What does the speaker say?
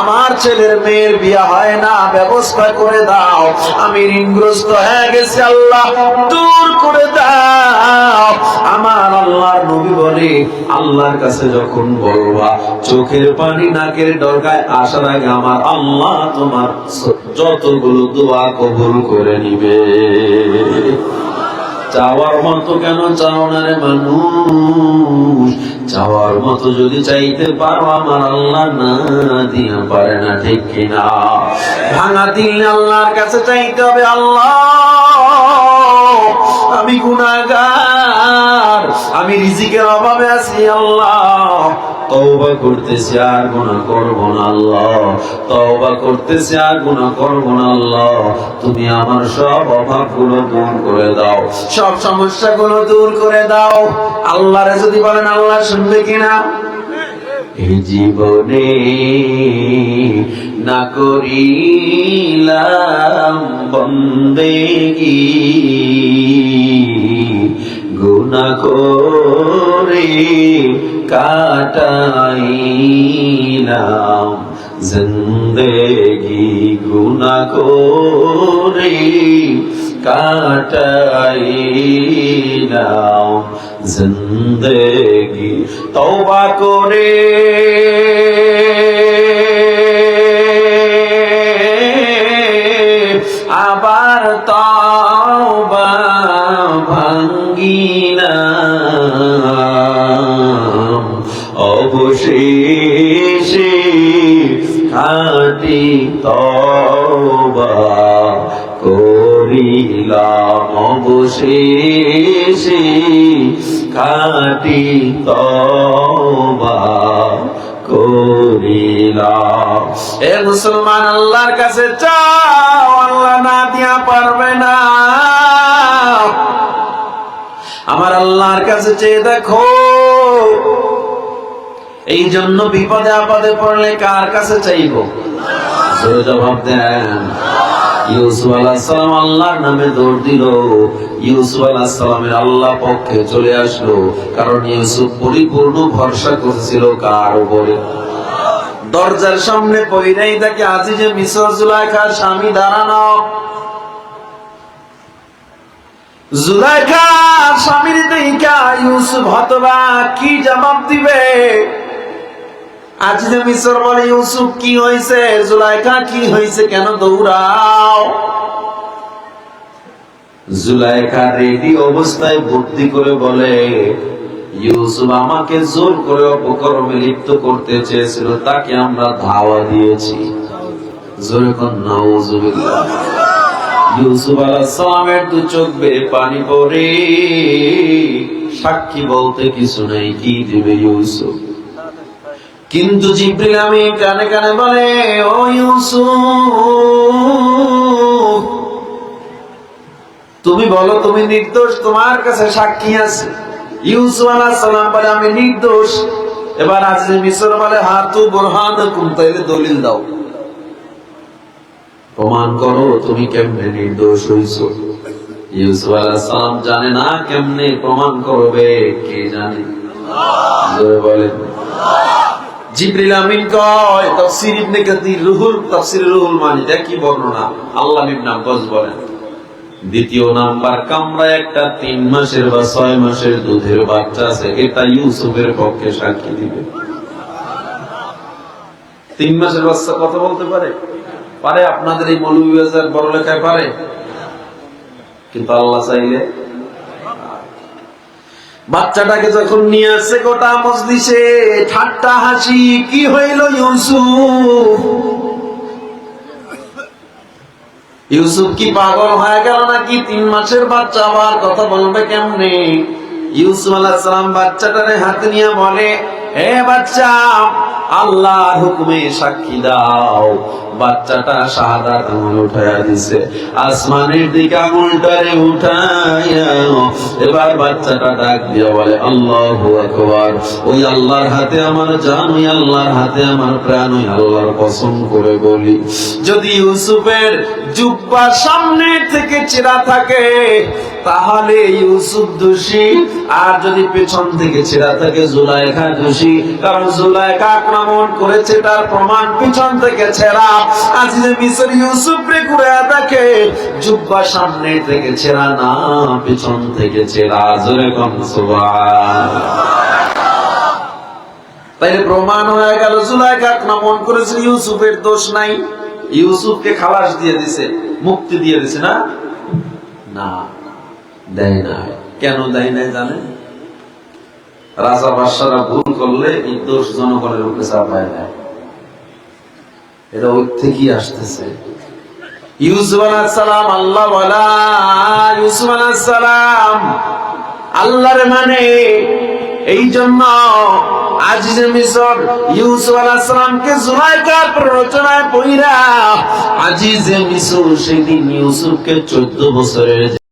আমার ছেলের মেয়ের হয় না, ব্যবস্থা করে দাও। আমি ঋণগ্রস্ত হয়ে গেছি আল্লাহ, দূর করে দাও। আমার আল্লাহর নবী বলে, আল্লাহর কাছে যখন বলবা, চোখের পানি নাকের ডরকায় আসার আগে আমার আল্লাহ তোমার যতগুলো দোয়া কবুল করে নিবে। চাওয়ার মতো কেন চাও না রে মানুষ? চাওয়ার মতো যদি চাইতে পারো, আমার আল্লাহ না দিয়া পারে না, ঠিক কিনা? ভাঙা দিল আল্লাহর কাছে চাইতে হবে, আল্লাহ। আমি গুনাহগার, আমি রিজিকের অভাবে আছি, আল্লাহ। তওবা করতেছি আর গুনাহ করব না আল্লাহ। তওবা করতেছি আর গুনাহ করব না আল্লাহ। তুমি আমার সব অভাবগুলো দূর করে দাও। সব সমস্যাগুলো দূর করে দাও। আল্লাহরে যদি বলেন আল্লাহ শুনবে কিনা? জীবনে না করিলাম বন্দেগি। গুনা করে কাটাইলাম জিন্দেগি গুনা করে কাটাইলাম জিন্দেগি তওবা করে। আবার তওবা ভাঙ্গিলাম। অবশেষে তওবা করিলাম। অবশেষে তওবা করিলাম। এ মুসলমান আল্লাহর কাছে চাও, আল্লাহ না দিয়া পারবে না। আমার আল্লাহর কাছে চেয়ে দেখো এই জন্য বিপদে আপদে পড়লে কার কাছে চাইব? জবাব দেন। ইউসুফ আল্লাহর নামে দৌড় দিল। ইউসুফ আল্লাহ পক্ষে চলে আসলো। কারণ ইউসুফ পরিপূর্ণ ভরসা করেছিল কার উপরে? দরজার সামনে পইরাই তাকে আজি যে মিশর জুলাইখার স্বামী দাঁড়ানো। জুলাইখার স্বামীর দেখা ইউসুফ হতবা কি জবাব দিবে? মিশর বলে, ইউসুফ, কি হয়েছে? জুলাইখা কি হয়েছে? কেন দৌড়াও? জুলাইখা রেডি অবস্থায় বুদ্ধি করে বলে, ইউসুফ আমাকে জোর করে অপকর্মে লিপ্ত করতে চেয়েছিল, তাকে আমরা ধাওয়া দিয়েছি। জোরে ইউসুফ আলাইহিস দু চোখ বেয়ে পানি পড়ে। সাক্ষী বলতে কিছু নেই, কি দিবে ইউসুফ? কিন্তু জিব্রিল আমি কানে কানে বলে, ও তুমি বলো তুমি নির্দোষ, তোমার কাছে সাক্ষী আছে। বলে, আমি নির্দোষ। এবার আজ মিশর বলে, হাতু তাইলে দলিল দাও। প্রমাণ করো, তুমি কেমনে নির্দোষ হইছো? ইউসুফ আলাইহিস জানে না কেমনে প্রমাণ করবে, কে জানে? বলে আমিন কয় ইবনে রুহুল রুহুল কি বর্ণনা। আল্লাহ ইবনে আব্বাস বলেন। দ্বিতীয় নাম্বার, কামরা একটা তিন মাসের বা ছয় মাসের দুধের বাচ্চা আছে, এটা ইউসুফের পক্ষে সাক্ষী দিবে। তিন মাসের বাচ্চা কথা বলতে পারে? পারে, আপনাদের এই মৌলভীবাজার বড় লেখায় পারে। কিন্তু আল্লাহ চাইলে বাচ্চাটাকে যখন নিয়ে আসছে গোটা মজলিসে, ঠাট্টা হাসি, কি হইল ইউসুফ? ইউসুফ কি পাগল হয়ে গেল নাকি? তিন মাসের বাচ্চা, আবার কথা বলবে কেমনে? ইউসুফ আলাহ সালাম বাচ্চাটারে হাতে নিয়ে বলে হে বাচ্চা, আল্লাহর হুকুমে সাক্ষী দাও। বাচ্চাটা শাহাদাত আঙুল উঠাইয়া দিছে। আসমানের দিকে আঙুলটারে উঠাইয়া এবার বাচ্চাটা ডাক দিয়ে বলে, আল্লাহু আকবার। ওই আল্লাহর হাতে আমার জান, ওই আল্লাহর হাতে আমার প্রাণ, ওই আল্লাহর কসম করে বলি, যদি ইউসুফের জুব্বার সামনে থেকে চেরা থাকে তাহলে ইউসুফ দোষী, আর যদি পেছন থেকে ছেড়া থাকে, জুলাইখা দোষী। কারণ জুলাইখা আক্রমণ করেছে, তার প্রমাণ পিছন থেকে ছেড়া। আজিজে মিশর ইউসুফ রে ঘুরে দেখে, জুব্বা সামনে থেকে ছেড়া না, পিছন থেকে ছেড়া। জোরে কম তাইলে প্রমাণ হয়ে গেল, জুলাইখা আক্রমণ করেছে, ইউসুফের দোষ নাই। ইউসুফকে খালাস দিয়ে দিছে, মুক্তি দিয়ে দিছে না? না। দেয় না। কেন দেয় জানেন? রাজা বাদশারা ভুল করলে এই দোষ জনগণের উপরে চাপায় দেয়। এটা ওই থেকেই আসতেছে। ইউসুফ আলাইহিস সালাম, আল্লাহ ইউসুফ আলাইহিস সালাম, আল্লাহর মানে জন্য ইউসুফ আলাইহিস সালামকে জুলাইখার প্ররোচনায় পইরা আজিজে মিশর সেদিন ইউসুফকে 14 বছরের